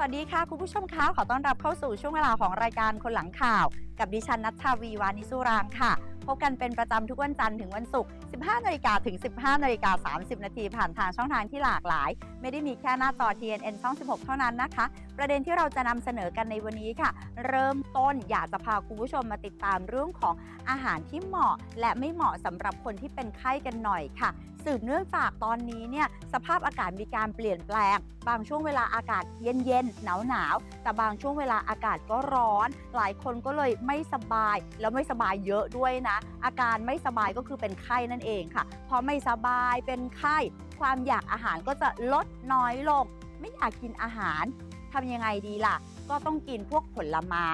วัสดีค่ะ คุณผู้ชมคะขอต้อนรับเข้าสู่ช่วงเวลาของรายการคนหลังข่าว กับดิฉันนัชชาวีวานิสุรางค่ะพบกันเป็นประจำทุกวันจันทร์ถึงวันศุกร์ 15 นาฬิกาถึง 15 นาฬิกา 30 นาทีผ่านทางช่องทางที่หลากหลาย ไม่ได้มีแค่หน้าจอ TNN ช่อง 16 เท่านั้นนะคะ ประเด็นที่เราจะนำเสนอกันในวันนี้ค่ะ เริ่มต้นอยากจะพาคุณผู้ชมมาติดตามเรื่องของอาหารที่เหมาะ และไม่เหมาะสำหรับคนที่เป็นไข้กันหน่อยค่ะ สืบเนื่องจากตอนนี้เนี่ยสภาพอากาศมีการเปลี่ยนแปลง บางช่วงเวลาอากาศเย็นๆหนาวๆแต่บางช่วงเวลาอากาศก็ร้อน หลายคนก็เลยไม่สบายแล้วไม่สบายเยอะด้วยนะ อาการไม่สบายก็คือเป็นไข้นั่นเองค่ะพอไม่สบายเป็นไข้ ความอยากอาหารก็จะลดน้อยลง ไม่อยากกินอาหารทำยังไงดีล่ะ ก็ต้องกินพวกผลไม้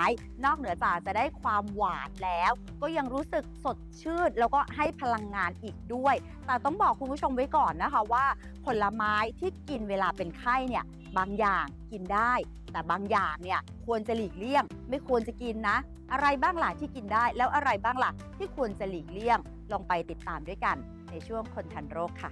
นอกเหนือจากจะได้ความหวานแล้ว ก็ยังรู้สึกสดชื่นแล้วก็ให้พลังงานอีกด้วย แต่ต้องบอกคุณผู้ชมไว้ก่อนนะคะว่า ผลไม้ที่กินเวลาเป็นไข้เนี่ยบางอย่างกินได้ แต่บางอย่างเนี่ยควรจะหลีกเลี่ยง ไม่ควรจะกินนะ อะไรบ้างล่ะที่กินได้ แล้วอะไรบ้างล่ะที่ควรจะหลีกเลี่ยง ลองไปติดตามด้วยกันในช่วงคนทันโรคค่ะ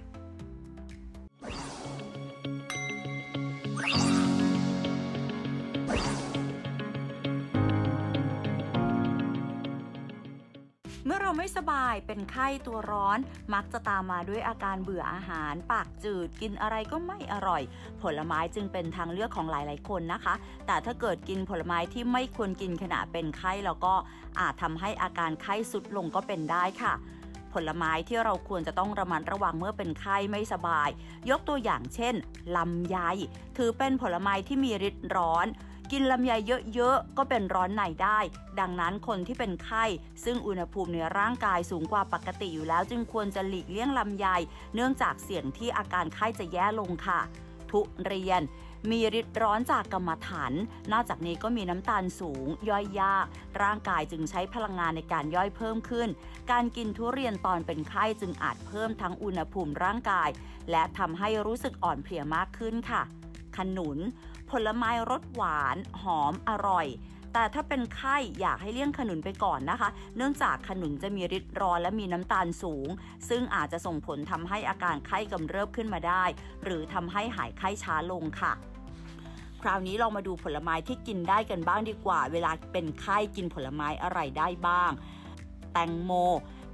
เมื่อเราไม่สบายเป็นไข้ตัวร้อน มักจะตามมาด้วยอาการเบื่ออาหาร ปากจืดกินอะไรก็ไม่อร่อย ผลไม้จึงเป็นทางเลือกของหลาย ๆ คนนะคะ แต่ถ้าเกิดกินผลไม้ที่ไม่ควรกินขณะเป็นไข้แล้วก็อาจทำให้อาการไข้สุดลงก็เป็นได้ค่ะผลไม้ที่เราควรจะต้องระมัดระวังเมื่อเป็นไข้ไม่สบาย ยกตัวอย่างเช่นลำไย ถือเป็นผลไม้ที่มีฤทธิ์ร้อน กินลำไยเยอะๆ ก็เป็นร้อนในได้ ดังนั้นคนที่เป็นไข้ ซึ่งอุณหภูมิในร่างกายสูงกว่าปกติอยู่แล้ว จึงควรจะหลีกเลี่ยงลำไย เนื่องจากเสี่ยงที่อาการไข้จะแย่ลงค่ะ ทุเรียนมีฤทธิ์ร้อนจากกรรมฐาน นอกจากนี้ก็มีน้ำตาลสูง ย่อยยาก ร่างกายจึงใช้พลังงานในการย่อยเพิ่มขึ้น การกินทุเรียนตอนเป็นไข้จึงอาจเพิ่มทั้งอุณหภูมิร่างกาย และทำให้รู้สึกอ่อนเพลียมากขึ้นค่ะ ขนุน ผลไม้รสหวานหอมอร่อย แต่ถ้าเป็นไข้อยากให้เลี่ยงขนุนไปก่อนนะคะ เนื่องจากขนุนจะมีฤทธิ์ร้อนและมีน้ำตาลสูง ซึ่งอาจจะส่งผลทำให้อาการไข้กำเริบขึ้นมาได้ หรือทำให้หายไข้ช้าลงค่ะคราวนี้เรามาดูผลไม้ที่กินได้กันบ้างดีกว่า เวลาเป็นไข้กินผลไม้อะไรได้บ้าง แตงโม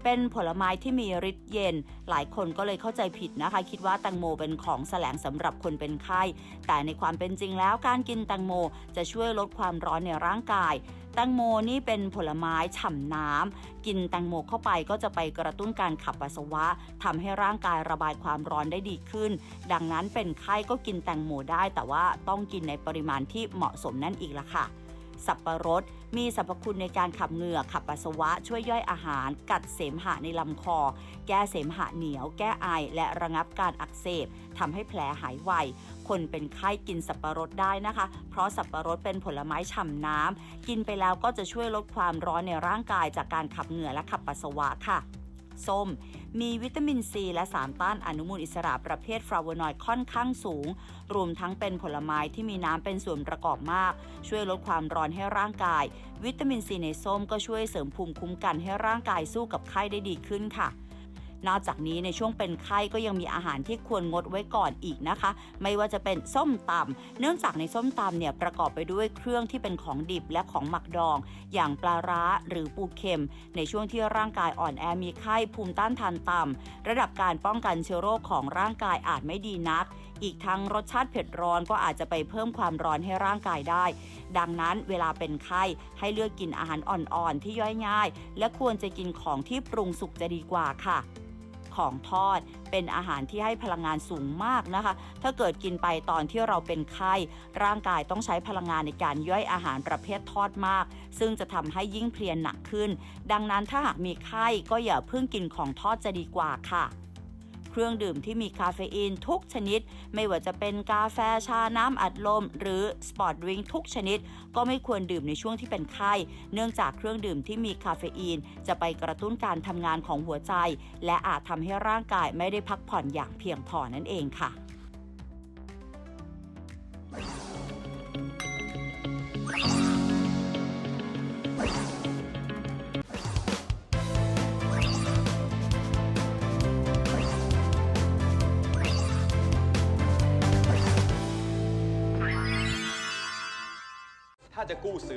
เป็นผลไม้ที่มีฤทธิ์เย็น หลายคนก็เลยเข้าใจผิดนะคะ คิดว่าแตงโมเป็นของแสลงสำหรับคนเป็นไข้ แต่ในความเป็นจริงแล้วการกินแตงโมจะช่วยลดความร้อนในร่างกายแตงโมนี่เป็นผลไม้ฉ่ำน้ำ กินแตงโมเข้าไปก็จะไปกระตุ้นการขับปัสสาวะทำให้ร่างกายระบายความร้อนได้ดีขึ้น ดังนั้นเป็นไข้ก็กินแตงโมได้ แต่ว่าต้องกินในปริมาณที่เหมาะสมนั่นอีกละค่ะ สับปะรด มีสรรพคุณในการขับเหงื่อขับปัสสาวะ ช่วยย่อยอาหาร กัดเสมหะในลำคอ แก้เสมหะเหนียว แก้ไอ และระงับการอักเสบทำให้แผลหายไว คนเป็นไข้กินสับปะรดได้นะคะ เพราะสับปะรดเป็นผลไม้ฉ่ำน้ำกินไปแล้วก็จะช่วยลดความร้อนในร่างกายจากการขับเหงื่อและขับปัสสาวะค่ะ ส้ม มีวิตามินซีและสารต้านอนุมูลอิสระประเภทฟลาโวนอยด์ค่อนข้างสูง รวมทั้งเป็นผลไม้ที่มีน้ำเป็นส่วนประกอบมาก ช่วยลดความร้อนให้ร่างกาย วิตามินซีในส้มก็ช่วยเสริมภูมิคุ้มกันให้ร่างกายสู้กับไข้ได้ดีขึ้นค่ะ นอกจากนี้ในช่วงเป็นไข้ก็ยังมีอาหารที่ควรงดไว้ก่อนอีกนะคะ ไม่ว่าจะเป็นส้มตำเนื่องจากในส้มตำเนี่ยประกอบไปด้วยเครื่องที่เป็นของดิบและของหมักดอง อย่างปลาร้าหรือปูเค็ม ในช่วงที่ร่างกายอ่อนแอมีไข้ภูมิต้านทานต่ำระดับการป้องกันเชื้อโรคของร่างกายอาจไม่ดีนัก อีกทั้งรสชาติเผ็ดร้อนก็อาจจะไปเพิ่มความร้อนให้ร่างกายได้ ดังนั้นเวลาเป็นไข้ให้เลือกกินอาหารอ่อนๆที่ย่อยง่าย และควรจะกินของที่ปรุงสุกจะดีกว่าค่ะ ของทอด เป็นอาหารที่ให้พลังงานสูงมากนะคะ ถ้าเกิดกินไปตอนที่เราเป็นไข้ร่างกายต้องใช้พลังงานในการย่อยอาหารประเภททอดมาก ซึ่งจะทำให้ยิ่งเพลียหนักขึ้น ดังนั้นถ้าหากมีไข้ก็อย่าเพิ่งกินของทอดจะดีกว่าค่ะ เครื่องดื่มที่มีคาเฟอีนทุกชนิด ไม่ว่าจะเป็นกาแฟชาน้ำอัดลม หรือสปอร์ตดริงทุกชนิด ก็ไม่ควรดื่มในช่วงที่เป็นไข้ เนื่องจากเครื่องดื่มที่มีคาเฟอีน จะไปกระตุ้นการทำงานของหัวใจ และอาจทำให้ร่างกายไม่ได้พักผ่อนอย่างเพียงพอนั่นเองค่ะ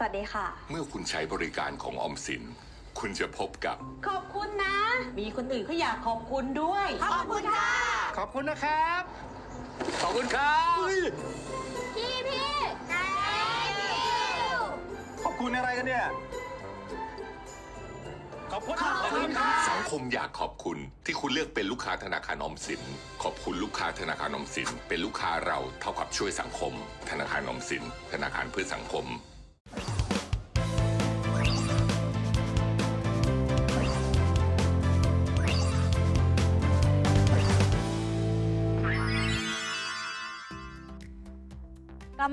สวัสดีค่ะ เมื่อคุณใช้บริการของออมสิน คุณจะพบกับ ขอบคุณนะ มีคนอื่นเขาอยากขอบคุณด้วย ขอบคุณค่ะ ขอบคุณนะครับ ขอบคุณครับพี่พี่ขอบคุณอะไรกันเนี่ย ขอบคุณขอบคุณครับ สังคมอยากขอบคุณที่คุณเลือกเป็นลูกค้าธนาคารออมสิน ขอบคุณลูกค้าธนาคารออมสิน เป็นลูกค้าเราเท่ากับช่วยสังคม ธนาคารออมสิน ธนาคารเพื่อสังคม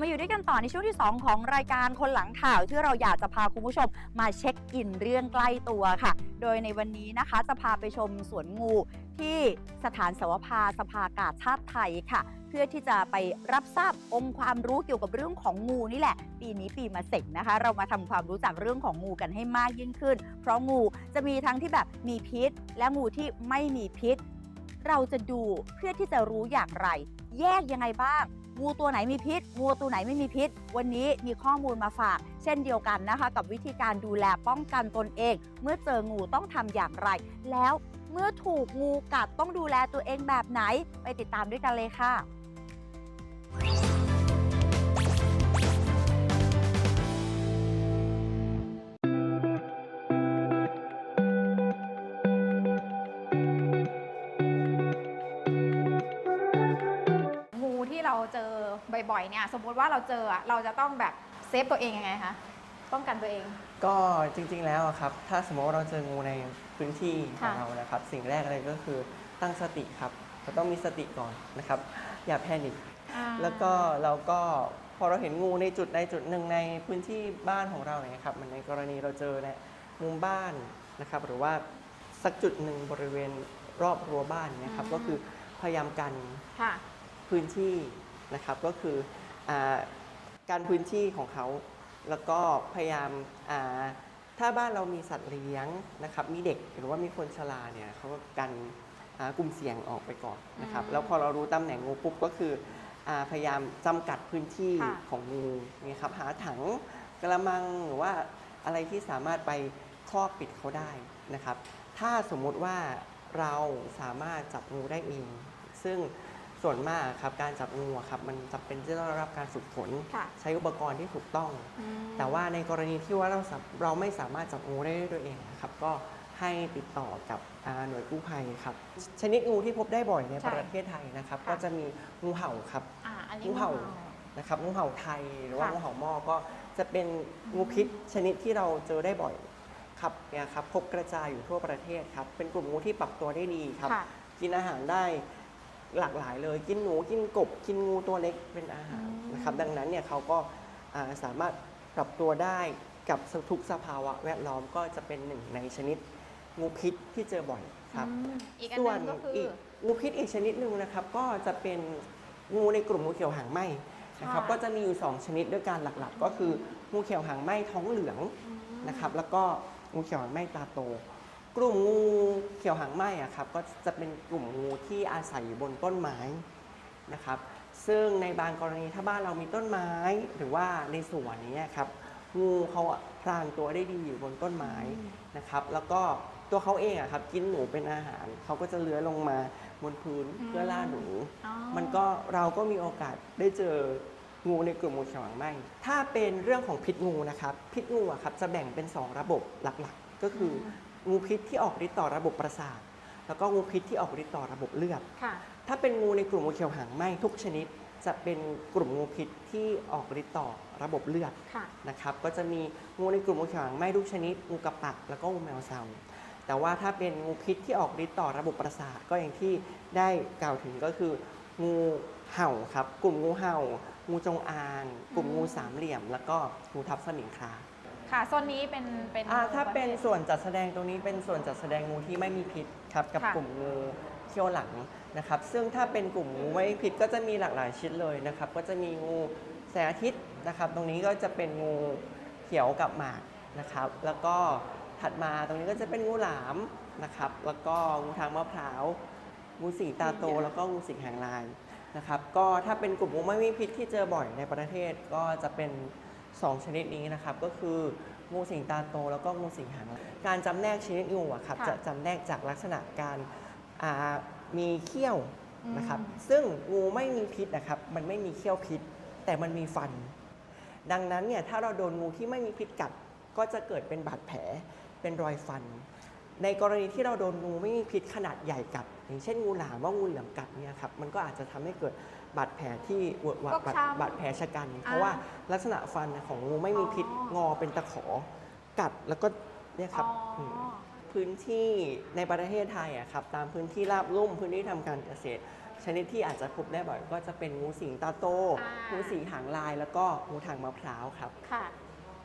มาอยู่ด้วยกันต่อในช่วงที่ 2 ของรายการคนหลังข่าวที่เราอยากจะพาคุณผู้ชมมาเช็คอินเรื่องใกล้ตัวค่ะ โดยในวันนี้นะคะจะพาไปชมสวนงูที่สถานสวภาสภากาชาติไทยค่ะ เพื่อที่จะไปรับทราบองค์ความรู้เกี่ยวกับเรื่องของงูนี่แหละ ปีนี้ปีมาเสงนะคะ เรามาทำความรู้จักเรื่องของงูกันให้มากยิ่งขึ้น เพราะงูจะมีทั้งที่แบบมีพิษ และงูที่ไม่มีพิษ เราจะดูเพื่อที่จะรู้อย่างไร แยกยังไงบ้าง งูตัวไหนมีพิษงูตัวไหนไม่มีพิษ วันนี้มีข้อมูลมาฝาก เช่นเดียวกันนะคะ กับวิธีการดูแลป้องกันตนเอง เมื่อเจองูต้องทำอย่างไร แล้วเมื่อถูกงูกัดต้องดูแลตัวเองแบบไหน ไปติดตามด้วยกันเลยค่ะ บ่อยๆเนี่ยสมมุติว่าเราเจออะเราจะต้องแบบเซฟตัวเองยังไงคะป้องกันตัวเอง ก็จริงๆแล้วอะครับ ถ้าสมมติว่าเราเจองูในพื้นที่ของค่ะ เรานะครับ สิ่งแรกเลยก็คือตั้งสติครับเราต้องมีสติก่อนนะครับ อย่าแพนิคแล้วก็เราก็พอเราเห็นงูในจุดใดจุดหนึ่งในพื้นที่บ้านของเราเนี่ยครับมันในกรณีเราเจอในมุมบ้านนะครับ หรือว่าสักจุดหนึ่งบริเวณรอบรั้วบ้านเนี่ยครับ อืม ก็คือพยายามกัน ค่ะ พื้นที่ นะครับก็คืออาการพื้นที่ของเขา แล้วก็พยายามอ่าถ้าบ้านเรามีสัตว์เลี้ยงนะครับมีเด็กหรือว่ามีคนชราเนี่ยเขาก็กันอ่ากลุ่มเสี่ยงออกไปก่อนนะครับอืมแล้วพอเรารู้ตำแหน่งงูปุ๊บก็คืออาพยายามจำกัดพื้นที่ค่ะของงูเนี่ยครับหาถังกระมังหรือว่าอะไรที่สามารถไปครอบปิดเขาได้นะครับ ถ้าสมมุติว่าเราสามารถจับงูได้เอง ซึ่ง ส่วนมากครับการจับงูอะครับมันจำเป็นที่จะต้องได้รับการฝึกฝนค่ะใช้อุปกรณ์ที่ถูกต้อง อืมแต่ว่าในกรณีที่ว่าเราสาเราไม่สามารถจับงูได้ด้วยตัวเองนะครับก็ให้ติดต่อกับอ่าหน่วยกู้ภัยครับชนิดงูที่พบได้บ่อยในใช่ประเทศไทยนะครับค่ะก็จะมีงูเห่าครับ อ่าอันนี้งูเห่า งูนะครับงูเห่าไทยหรือว่าค่ะงูเห่าหม้อก็จะเป็นงูพิษชนิดที่เราเจอได้บ่อยครับเนี่ยครับพบกระจายอยู่ทั่วประเทศครับเป็นกลุ่มงูที่ปรับตัวได้ดีครับ ค่ะ กินอาหารได้ หลากหลายเลย กินหนูกินกบ กินงูตัวเล็กเป็นอาหารอืมนะครับ ดังนั้นเนี่ยเขาก็อ่าสามารถปรับตัวได้กับทุกสภาวะแวดล้อมก็จะเป็นหนึ่งในชนิดงูพิษที่เจอบ่อยครับอืมอีกอันส่หวนนึงก็คืออีกงูพิษอีกชนิดหนึ่งนะครับ ก็จะเป็นงูในกลุ่มงูเขียวหางไหมนะครับค่ะก็จะมีอยู่ 2 ชนิดด้วยกันหลักๆ ก็คืองูเขียวหางไหมท้องเหลืองนะครับ แล้วก็งูเขียวหางไหม้ตาโต กลุ่มงูเขียวหางไหม้อะครับก็จะเป็นกลุ่มงูที่อาศัยอยู่บนต้นไม้นะครับ ซึ่งในบางกรณีถ้าบ้านเรามีต้นไม้ หรือว่าในสวนเนี้ยครับงูเขาอะพรางตัวได้ดีอยู่บนต้นไม้นะครับ แล้วก็ตัวเขาเองอะครับกินหนูเป็นอาหาร เขาก็จะเลื้อยลงมาบนพื้นเพื่อล่าหนูอ๋อมันก็เราก็มีโอกาสได้เจองูในกลุ่มงูเขียวหางไหมถ้าเป็นเรื่องของพิษงูนะครับ พิษงูอะครับจะแบ่งเป็น 2 ระบบหลักๆ ก็คืออ งูพิษที่ออกฤทธิ์ต่อระบบประสาท แล้วก็งูพิษที่ออกฤทธิ์ต่อระบบเลือด ค่ะ ถ้าเป็นงูในกลุ่มงูเขียวหางไหมทุกชนิด จะเป็นกลุ่มงูพิษที่ออกฤทธิ์ต่อระบบเลือดค่ะ นะครับ ก็จะมีงูในกลุ่มงูเขียวหางไหม้ทุกชนิด งูกระปักแล้วก็งูแมวเซาแต่ว่าถ้าเป็นงูพิษที่ออกฤทธิ์ต่อระบบประสาทก็อย่างที่ได้กล่าวถึงก็คือ งูเห่าครับ กลุ่มงูเห่า งูจงอาง กลุ่มงูสามเหลี่ยม แล้วก็งูทับสมิงครา ค่ะโซนนี้เป็นเป็นอ่าถ้าเป็นประภทส่วนจัดแสดงตรงนี้เป็นส่วนจัดแสดงงูที่ไม่มีพิษครับกับค่ะ กลุ่มงูเขี้ยวหลังนะครับ ซึ่งถ้าเป็นกลุ่มงูไม่มีพิษก็จะมีหลากหลายชนิดเลยนะครับ ก็จะมีงูแสงอาทิตย์นะครับ ตรงนี้ก็จะเป็นงูเขียวกับหมากนะครับ แล้วก็ถัดมาตรงนี้ก็จะเป็นงูหลามนะครับ แล้วก็งูทางมะพร้าวงูสิงตาโต แล้วก็งูสิงหางลายนะครับ ก็ถ้าเป็นกลุ่มงูไม่มีพิษที่เจอบ่อยในประเทศก็จะเป็น 2 ชนิดนี้นะครับก็คืองูสิงตาโตแล้วก็งูสิงหางลายการจำแนกชนิดงูอะครับค่ะจะจำแนกจากลักษณะการอ่ามีเขี้ยวนะครับอืมซึ่งงูไม่มีพิษนะครับมันไม่มีเขี้ยวพิษ แต่มันมีฟัน ดังนั้นเนี่ยถ้าเราโดนงูที่ไม่มีพิษกัด ก็จะเกิดเป็นบาดแผลเป็นรอยฟัน ในกรณีที่เราโดนงูไม่มีพิษขนาดใหญ่กัด อย่างเช่นงูหลามว่างูเหลือมกัดเนี่ยครับมันก็อาจจะทำให้เกิด บาดแผลที่เวอะหวะฟกบาดช้ำบาดแผลชะกัน เพราะว่าลักษณะฟันของงูไม่มีพิษอ๋งออเป็นตะขอ กัดแล้วก็เนี่ยครับอ๋ออ ม พื้นที่ในประเทศไทยอะครับตามพื้นที่ราบลุ่มพื้นที่ทำการเกษตร ชนิดที่อาจจะพบได้บ่อยก็จะเป็นงูสิงตาโตอ่างูงูสิงหางลาย แล้วก็งูทางมะพร้าวครับ ค่ะ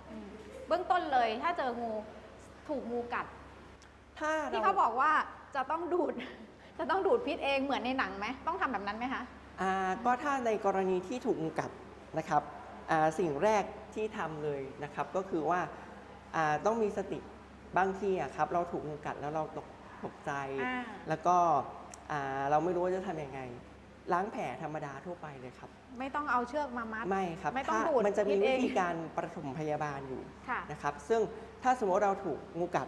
อืมเบื้องต้นเลยถ้าเจองูถูกงูกัด ถ้าที่เราเขาบอกว่าจะต้องดูด จะต้องดูดพิษเองเหมือนในหนังไหมต้องทำแบบนั้นไหมคะอ่า ก็ถ้าในกรณีที่ถูกงูกัดนะครับอ่าสิ่งแรกที่ทำเลยนะครับก็คือว่าอ่าต้องมีสติบางทีอะครับเราถูกงูกัดแล้วเราตกตกใจอ่าแล้วก็อ่าเราไม่รู้ว่าจะทำยังไง ล้างแผลธรรมดาทั่วไปเลยครับ ไม่ต้องเอาเชือกมามัดไม่ครับไม่ต้องถ้าดูดมันจะมีพิษเอวิงธีการประถมพยาบาลอยู่ค่ะนะครับ ซึ่งถ้าสมมติว่าเราถูกงูกัด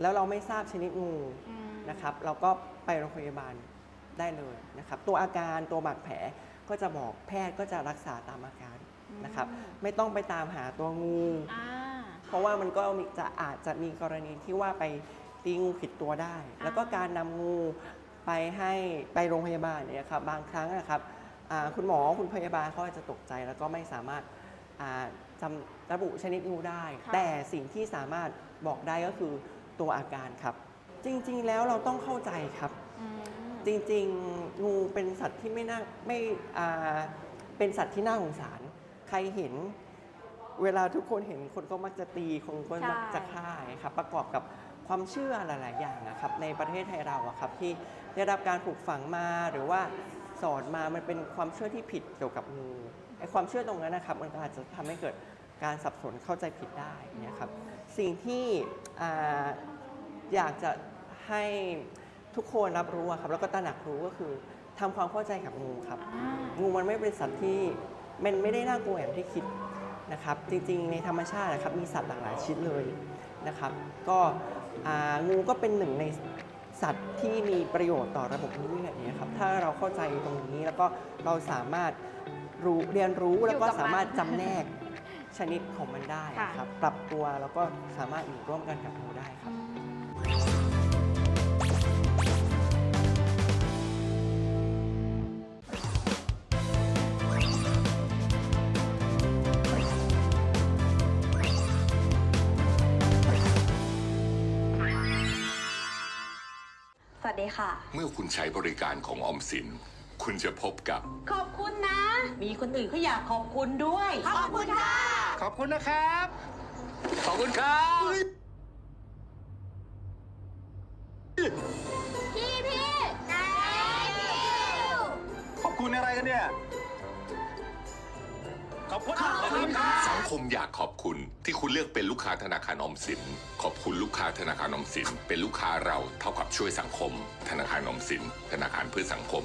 แล้วเราไม่ทราบชนิดงูอืมนะครับ เราก็ไปโรงพยาบาล ได้เลยนะครับ ตัวอาการตัวบาดแผลก็จะบอกแพทย์ก็จะรักษาตามอาการนะครับ ไม่ต้องไปตามหาตัวงู อ่า เพราะว่ามันก็มีจะอาจจะมีกรณีที่ว่าไปตีงูผิดตัวได้อ่าแล้วก็การนำงูไปให้ไปโรงพยาบาลเนี่ยครับบางครั้งนะครับอ่าคุณหมอคุณพยาบาลเขาอาจจะตกใจ แล้วก็ไม่สามารถอ่าจำระบุชนิดงูได้ ค่ะ แต่สิ่งที่สามารถบอกได้ก็คือตัวอาการครับ จริงๆแล้วเราต้องเข้าใจครับอืม จริงๆ งูเป็นสัตว์ที่ไม่น่าไม่อ่าเป็นสัตว์ที่น่าสงสาร ใครเห็น เวลาทุกคนเห็นคนก็มักจะตีคนก็มักจะฆ่าครับประกอบกับความเชื่อหลาย ๆ อย่างนะครับในประเทศไทยเราอะครับที่ได้รับการปลูกฝังมาหรือว่าสอนมามันเป็นความเชื่อที่ผิดเกี่ยวกับงูไอความเชื่อตรงนั้นนะครับมันก็อาจจะทำให้เกิดการสับสนเข้าใจผิดได้นี่ยครับ สิ่งที่ออยากจะให้ ทุกคนรับรู้อะครับแล้วก็ตระหนักรู้ก็คือทำความเข้าใจกับงูครับ อ่างูมันไม่เป็นสัตว์ที่มันไม่ได้น่ากลัวอย่างที่คิดนะครับ จริงๆ ในธรรมชาตินะครับมีสัตว์หลากหลายชนิดเลยนะครับ ก็อ่างูก็เป็นหนึ่งในสัตว์ที่มีประโยชน์ต่อระบบนิเวศเนี่ยครับถ้าเราเข้าใจตรงนี้แล้วก็เราสามารถรู้เรียนรู้แล้วก็อยู่กับมันสามารถจำแนกชนิดของมันได้ค่ะ ครับ ปรับตัวแล้วก็สามารถอยู่ร่วมกันกับงูได้ครับสวั ค่ะ เมื่อคุณใช้บริการของออมสิน คุณจะพบกับ ขอบคุณนะ มีคนอื่นเขาอยากขอบคุณด้วย ขอบคุณค่ะ ขอบคุณนะครับ ขอบคุณครับ พี่พี่ขอบคุณอะไรกันเนี่ย ขอบคุณขอบคุณครับ สังคมอยากขอบคุณที่คุณเลือกเป็นลูกค้าธนาคารออมสิน ขอบคุณลูกค้าธนาคารออมสิน เป็นลูกค้าเราเท่ากับช่วยสังคม ธนาคารออมสิน ธนาคารเพื่อสังคม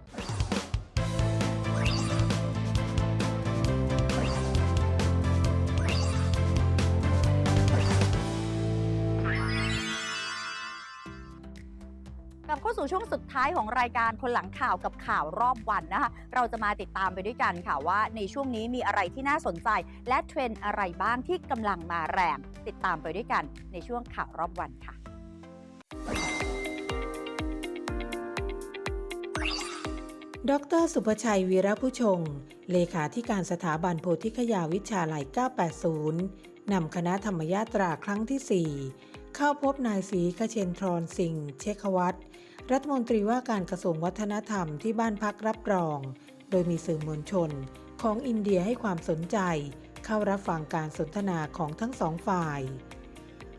สู่ช่วงสุดท้ายของรายการคนหลังข่าวกับข่าวรอบวันนะคะ เราจะมาติดตามไปด้วยกันค่ะว่า ในช่วงนี้มีอะไรที่น่าสนใจ และเทรนด์อะไรบ้างที่กำลังมาแรงติดตามไปด้วยกันในช่วงข่าวรอบวันค่ะดรสุภชัยวีระผู้ชง เลขาธิการสถาบันโพธิคยาวิชาลัย 980 นำคณะธรรมยาตราครั้งที่ 4 เข้าพบนายศรีคเชนทรสิงห์เชควัตร รัฐมนตรีว่าการกระทรวงวัฒนธรรมที่บ้านพักรับรอง โดยมีสื่อมวลชน ของอินเดียให้ความสนใจ เข้ารับฟังการสนทนาของทั้งสองฝ่าย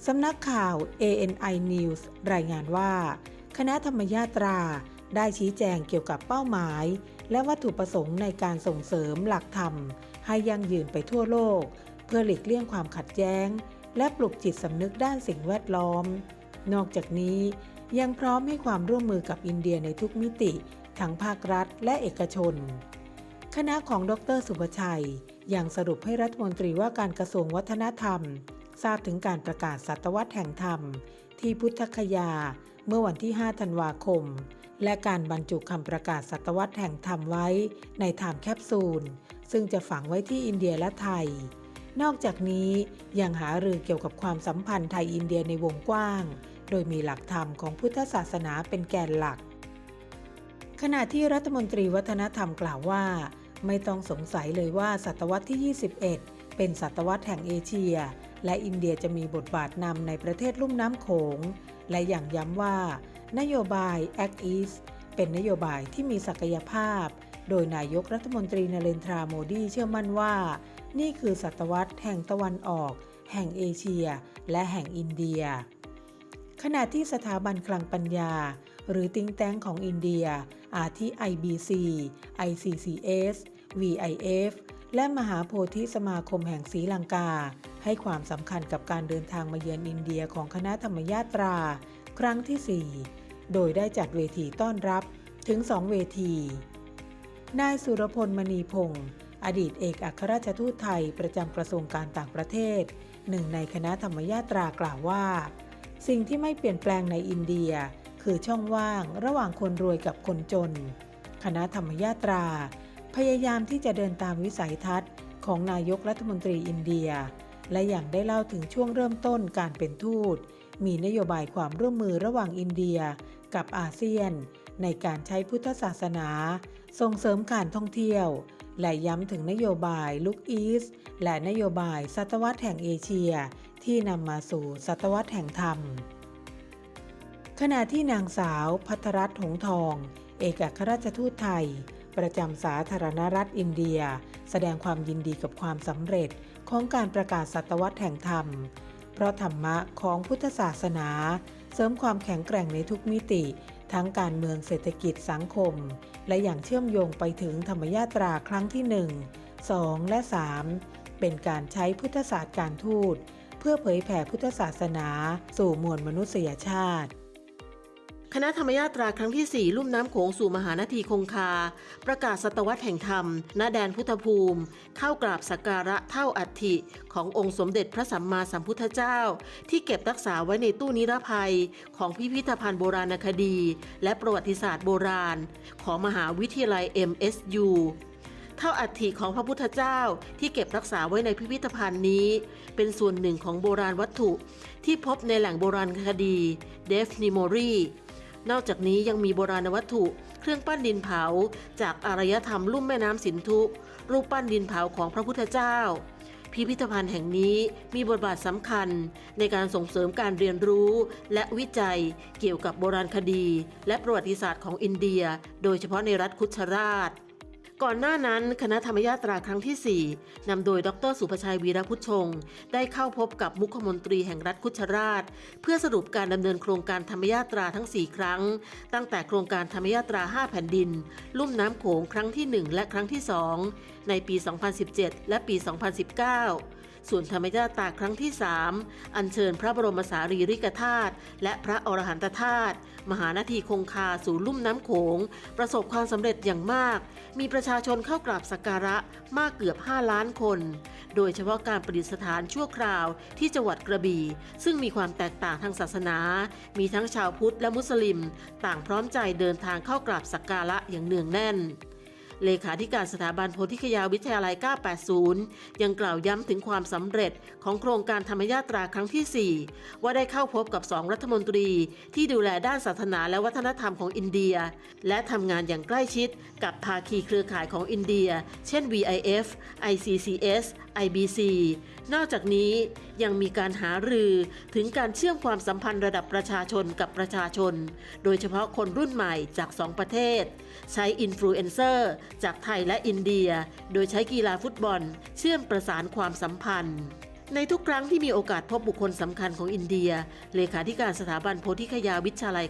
สำนักข่าว ANI News รายงานว่า คณะธรรมยาตราได้ชี้แจงเกี่ยวกับเป้าหมาย และวัตถุประสงค์ในการส่งเสริมหลักธรรม ให้ยั่งยืนไปทั่วโลก เพื่อหลีกเลี่ยงความขัดแย้ง และปลุกจิตสำนึกด้านสิ่งแวดล้อม นอกจากนี้ ยังพร้อมให้ความร่วมมือกับอินเดียในทุกมิติ ทั้งภาครัฐและเอกชน คณะของดรสุภชัยยังสรุปให้รัฐมนตรีว่าการกระทรวงวัฒนธรรม ทราบถึงการประกาศศตวรรษแห่งธรรม ที่พุทธคยา เมื่อวันที่ 5 ธันวาคม และการบรรจุคำประกาศศตวรรษแห่งธรรมไว้ในไทม์แคปซูล ซึ่งจะฝังไว้ที่อินเดียและไทยนอกจากนี้ยังหารือเกี่ยวกับความสัมพันธ์ไทยอินเดียในวงกว้าง โดยมีหลักธรรมของพุทธศาสนาเป็นแกนหลัก ขณะที่รัฐมนตรีวัฒนธรรมกล่าวว่า ไม่ต้องสงสัยเลยว่าศตวรรษที่ 21 เป็นศตวรรษแห่งเอเชีย และอินเดียจะมีบทบาทนำในประเทศลุ่มน้ำโขง และอย่างย้ำว่า นโยบาย Act East เป็นนโยบายที่มีศักยภาพ โดยนายกรัฐมนตรีนเรนทราโมดีเชื่อมั่นว่า นี่คือศตวรรษแห่งตะวันออก แห่งเอเชีย และแห่งอินเดีย ขณะที่สถาบันคลังปัญญา หรือติงแตงของอินเดีย อาทิ IBC ICCS VIF และมหาโพธิสมาคมแห่งศรีลังกา ให้ความสำคัญกับการเดินทางมาเยือนอินเดียของคณะธรรมยาตรา ครั้งที่ 4 โดยได้จัดเวทีต้อนรับถึง 2 เวที นายสุรพลมณีพงศ์อดีตเอกอัครราชทูตไทยประจำกระทรวงการต่างประเทศ หนึ่งในคณะธรรมยาตรากล่าวว่า สิ่งที่ไม่เปลี่ยนแปลงในอินเดีย คือช่องว่างระหว่างคนรวยกับคนจน คณะธรรมยาตรา พยายามที่จะเดินตามวิสัยทัศน์ ของนายกรัฐมนตรีอินเดีย และอย่างได้เล่าถึงช่วงเริ่มต้นการเป็นทูต มีนโยบายความร่วมมือระหว่างอินเดียกับอาเซียน ในการใช้พุทธศาสนา ส่งเสริมการท่องเที่ยว และย้ำถึงนโยบายลุกอีสและนโยบายศตวรรษแห่งเอเชีย ที่นำมาสู่ศตวรรษแห่งธรรม ขณะที่นางสาวพัทรรัตน์หงทอง เอกอัครราชทูตไทย ประจำสาธารณรัฐอินเดีย แสดงความยินดีกับความสำเร็จของการประกาศศตวรรษแห่งธรรม เพราะธรรมะของพุทธศาสนา เสริมความแข็งแกร่งในทุกมิติ ทั้งการเมืองเศรษฐกิจสังคม และอย่างเชื่อมโยงไปถึงธรรมยาตราครั้งที่ 1 2 และ 3 เป็นการใช้พุทธศาสตร์การทูต เพื่อเผยแผ่พุทธศาสนา สู่มวลมนุษยชาติคณะธรรมยาตราครั้งที่ 4 ลุ่มน้ำโขงสู่มหานาทีคงคา ประกาศศตวรรษแห่งธรรมณแดนพุทธภูมิ เข้ากราบสักการะเท่าอัฐิ ขององค์สมเด็จพระสัมมาสัมพุทธเจ้า ที่เก็บรักษาไว้ในตู้นิรภัย ของพิพิธภัณฑ์โบราณคดี และประวัติศาสตร์โบราณ ของมหาวิทยาลัย MSU เท่าอัฐิของพระพุทธเจ้าที่เก็บรักษาไว้ในพิพิธภัณฑ์นี้ เป็นส่วนหนึ่งของโบราณวัตถุ ที่พบในแหล่งโบราณคดีเดฟนิโมรีนอกจากนี้ยังมีโบราณวัตถุ เครื่องปั้นดินเผา จากอารยธรรมลุ่มแม่น้ำสินธุ รูปปั้นดินเผาของพระพุทธเจ้า พิพิธภัณฑ์แห่งนี้มีบทบาทสำคัญในการส่งเสริมการเรียนรู้ และวิจัยเกี่ยวกับโบราณคดี และประวัติศาสตร์ของอินเดีย โดยเฉพาะในรัฐคุชราช ก่อนหน้านั้นคณะธรรมยาตราครั้งที่ 4 นำโดยดรสุภชัยวีรพุทธชง ได้เข้าพบกับมุขมนตรีแห่งรัฐคุชราช เพื่อสรุปการดำเนินโครงการธรรมยาตราทั้ง 4 ครั้ง ตั้งแต่โครงการธรรมยาตรา 5 แผ่นดิน ลุ่มน้ำโขงครั้งที่ 1 และครั้งที่ 2 ในปี 2017 และปี 2019 ส่วนธรรมญาตาครั้งที่ 3 อัญเชิญพระบรมสารีริกธาตุและพระอรหันตธาตุมหานาทีคงคาสู่ลุ่มน้ำโขง ประสบความสำเร็จอย่างมาก มีประชาชนเข้ากราบสักการะมากเกือบ 5 ล้านคน โดยเฉพาะการประดิษฐานชั่วคราวที่จังหวัดกระบี่ ซึ่งมีความแตกต่างทางศาสนา มีทั้งชาวพุทธและมุสลิม ต่างพร้อมใจเดินทางเข้ากราบสักการะอย่างเนืองแน่น เลขาธิการสถาบันโพธิคยาวิทยาลัย 980 ยังกล่าวย้ำถึงความสำเร็จของโครงการธรรมยาตราครั้งที่ 4 ว่าได้เข้าพบกับ 2 รัฐมนตรี ที่ดูแลด้านศาสนาและวัฒนธรรมของอินเดีย และทำงานอย่างใกล้ชิด กับภาคีเครือข่ายของอินเดีย เช่น VIF ICCS IBC นอกจากนี้ยังมีการหารือถึงการเชื่อมความสัมพันธ์ระดับประชาชนกับประชาชน โดยเฉพาะคนรุ่นใหม่จาก 2 ประเทศ ใช้อินฟลูเอนเซอร์จากไทยและอินเดีย โดยใช้กีฬาฟุตบอล เชื่อมประสานความสัมพันธ์ ในทุกครั้งที่มีโอกาสพบบุคคลสำคัญของอินเดีย เลขาธิการสถาบันโพธิคยาวิชาลัย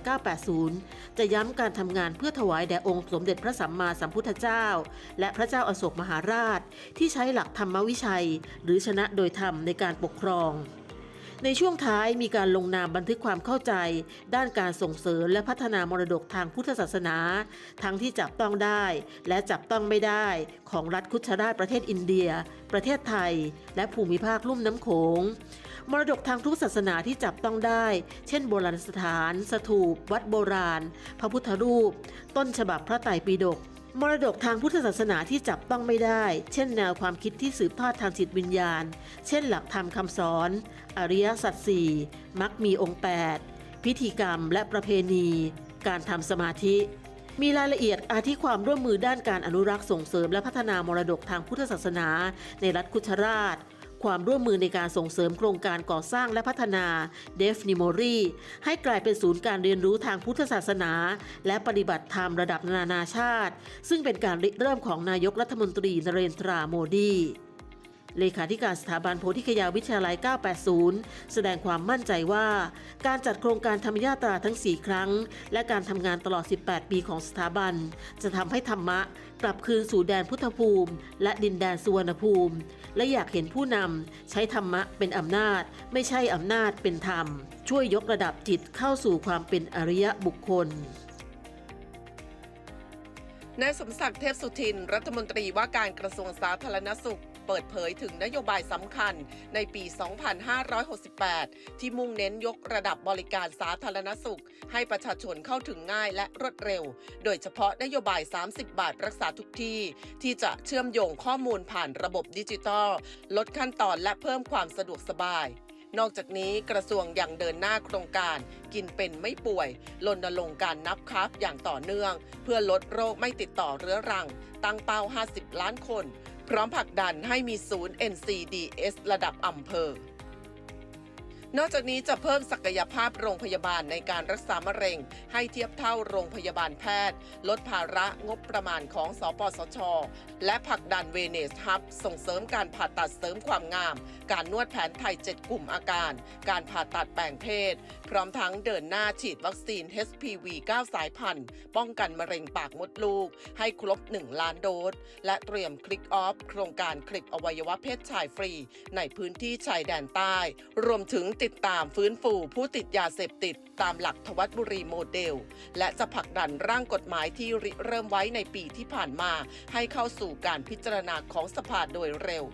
980 จะย้ำการทำงานเพื่อถวายแด่องค์สมเด็จพระสัมมาสัมพุทธเจ้า และพระเจ้าอาโศกมหาราช ที่ใช้หลักธรรมวิชัย หรือชนะโดยธรรมในการปกครอง ในช่วงท้ายมีการลงนามบันทึกความเข้าใจ ด้านการส่งเสริมและพัฒนามรดกทางพุทธศาสนา ทั้งที่จับต้องได้ และจับต้องไม่ได้ ของรัฐคุชราชประเทศอินเดีย ประเทศไทย และภูมิภาคลุ่มน้ำโขงมรดกทางทุกศาสนาที่จับต้องได้ เช่น โบราณสถาน สถูป วัดโบราณ พระพุทธรูป ต้นฉบับพระไตรปิฎก มรดกทางพุทธศาสนาที่จับต้องไม่ได้ เช่นแนวความคิดที่สืบทอดทางจิตวิญญาณ เช่นหลักธรรมคำสอน อริยสัจสี่มักมีองค์ 8 พิธีกรรมและประเพณี การทำสมาธิ มีรายละเอียดอาทิความร่วมมือด้านการอนุรักษ์ส่งเสริมและพัฒนามรดกทางพุทธศาสนา ในรัฐคุชราช ความร่วมมือในการส่งเสริมโครงการก่อสร้างและพัฒนา d e f n i m o r y ให้กลายเป็นศูนย์การเรียนรู้ทางพุทธศาสนา และปฏิบัติธรรมระดับนานาชาติ ซึ่งเป็นการริเริ่มของนายกรัฐมนตรีนเรนทราโมดีเลขาธิการสถาบันโพธิคยาวิทยาลัย 980 แสดงความมั่นใจว่า การจัดโครงการธรรมยาตราทั้ง 4 ครั้ง และการทำงานตลอด 18 ปีของสถาบัน จะทำให้ธรรมะ กลับคืนสู่แดนพุทธภูมิ และดินแดนสุวรรณภูมิ และอยากเห็นผู้นำใช้ธรรมะเป็นอำนาจ ไม่ใช่อำนาจเป็นธรรม ช่วยยกระดับจิตเข้าสู่ความเป็นอริยบุคคลนายสมศักดิ์เทพสุทิน รัฐมนตรีว่าการกระทรวงสาธารณสุข เปิดเผยถึงนโยบายสำคัญในปี 2568 ที่มุ่งเน้นยกระดับบริการสาธารณสุข ให้ประชาชนเข้าถึงง่ายและรวดเร็ว โดยเฉพาะนโยบาย 30 บาทรักษาทุกที่ ที่จะเชื่อมโยงข้อมูลผ่านระบบดิจิทัล ลดขั้นตอนและเพิ่มความสะดวกสบายนอกจากนี้กระทรวงยังเดินหน้าโครงการ กินเป็นไม่ป่วยรณรงค์การนับครับอย่างต่อเนื่อง เพื่อลดโรคไม่ติดต่อเรื้อรัง ตั้งเป้า 50 ล้านคน ร้อมผลักดันให้มีศูนย์ NCDS ระดับอำเภอ นอกจากนี้จะเพิ่มศักยภาพโรงพยาบาลในการรักษามะเร็ง ให้เทียบเท่าโรงพยาบาลแพทย์ ลดภาระงบประมาณของสปสช และผลักดันเวเนสฮับส่งเสริมการผ่าตัดเสริมความงาม การนวดแผนไทย 7 กลุ่มอาการ การผ่าตัดแปลงเพศ พร้อมทั้งเดินหน้าฉีดวัคซีน HPV 9 สายพันธุ์ ป้องกันมะเร็งปากมดลูก ให้ครบ 1 ล้านโดส และเตรียมคลิกออฟโครงการคลิกอวัยวะเพศชายฟรี ในพื้นที่ชายแดนใต้ รวมถึงติดตามฟื้นฟูผู้ติดยาเสพติดตามหลักทวัตบุรีโมเดล และจะผลักดันร่างกฎหมายที่ริเริ่มไว้ในปีที่ผ่านมา ให้เข้าสู่การพิจารณาของสภาโดยเร็ว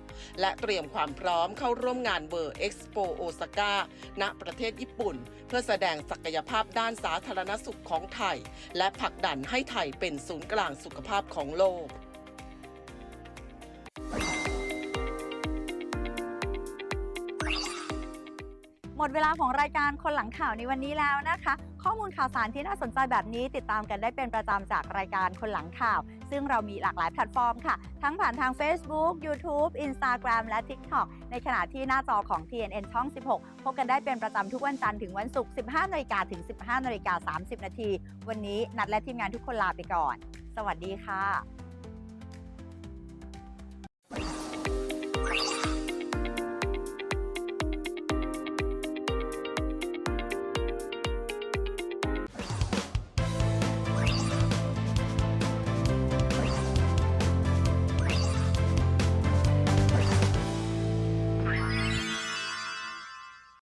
และเตรียมความพร้อมเข้าร่วมงานเวอร์เอ็กซ์โปโอซาก้าณประเทศญี่ปุ่น เพื่อแสดงศักยภาพด้านสาธารณสุขของไทย และผลักดันให้ไทยเป็นศูนย์กลางสุขภาพของโลก หมดเวลาของรายการคนหลังข่าวในวันนี้แล้วนะคะ ข้อมูลข่าวสารที่น่าสนใจแบบนี้ติดตามกันได้เป็นประจำจากรายการคนหลังข่าว ซึ่งเรามีหลากหลายแพลตฟอร์มค่ะ ทั้งผ่านทาง Facebook YouTube Instagram และ TikTok ในขณะที่หน้าจอของ TNN ช่อง 16 พบกันได้เป็นประจำทุกวันจันทร์ถึงวันศุกร์ 15นาฬิกาถึง 15นาฬิกา30 นาที วันนี้นัดและทีมงานทุกคนลาไปก่อน สวัสดีค่ะ